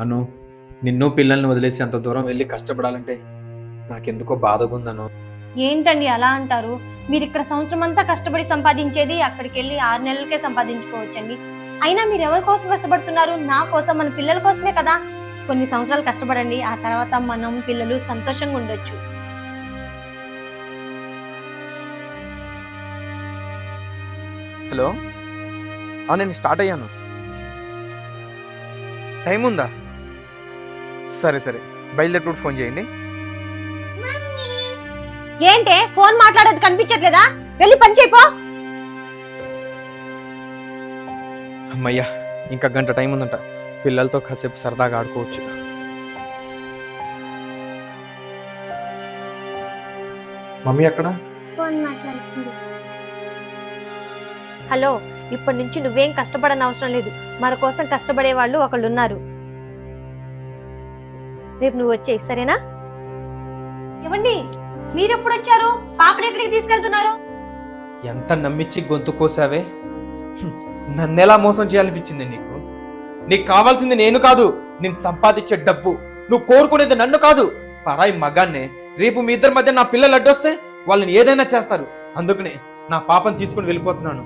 అను నిన్ను పిల్లల్ని వదిలేసి అంత దూరం వెళ్ళి కష్టపడాలంటే నాకెందుకో బాధగా ఉందను ఏంటండి అలా అంటారు? మీరు ఇక్కడ సంవత్సరం అంతా కష్టపడి సంపాదించేది అక్కడికి వెళ్ళి ఆరు నెలలకే సంపాదించుకోవచ్చండి. అయినా మీరు ఎవరి కోసం కష్టపడుతున్నారు? నా కోసం మన పిల్లల కోసమే కదా? కొన్ని సంవత్సరాలు కష్టపడండి ఆ తర్వాత మనం పిల్లలు సంతోషంగా ఉండొచ్చు. హలో? ఆ, నేను స్టార్ట్ అయ్యాను. టైం ఉందా సరే సరే. బయలుదేరి ఫోన్ చేయండి. ఏంటే? ఫోన్ మాట్లాడేది కనిపించట్లేదా? వెళ్ళి పని చేయిపో అమ్మయ్యా ఇంకా గంట టైం ఉందంట. పిల్లలతో కాసేపు సరదాగా ఆడుకోవచ్చు. మమ్మీ అక్కడ ఫోన్ మాట్లాడుతుంది. హలో ఇప్పటి నుంచి నువ్వేం కష్టపడని అవసరం లేదు. మన కోసం కష్టపడే వాళ్ళు ఒకళ్ళు ఉన్నారు రేపు నువ్వు వచ్చేయి సరేనా? ఏమండి మీరు ఎప్పుడు వచ్చారు? పాపని ఎక్కడికి తీసుకెళ్తున్నారు? ఎంత నమ్మించి గొంతు కోసావే? నన్నెలా మోసం చేయాలనిపించింది నీకు? నీకు కావాల్సింది నేను కాదు నేను సంపాదించే డబ్బు. నువ్వు కోరుకునేది నన్ను కాదు. పరాయి మగాన్నే రేపు మీ ఇద్దరి మధ్య నా పిల్లలు అడ్డొస్తే వాళ్ళని ఏదైనా చేస్తారు. అందుకనే నా పాపం తీసుకుని వెళ్ళిపోతున్నాను.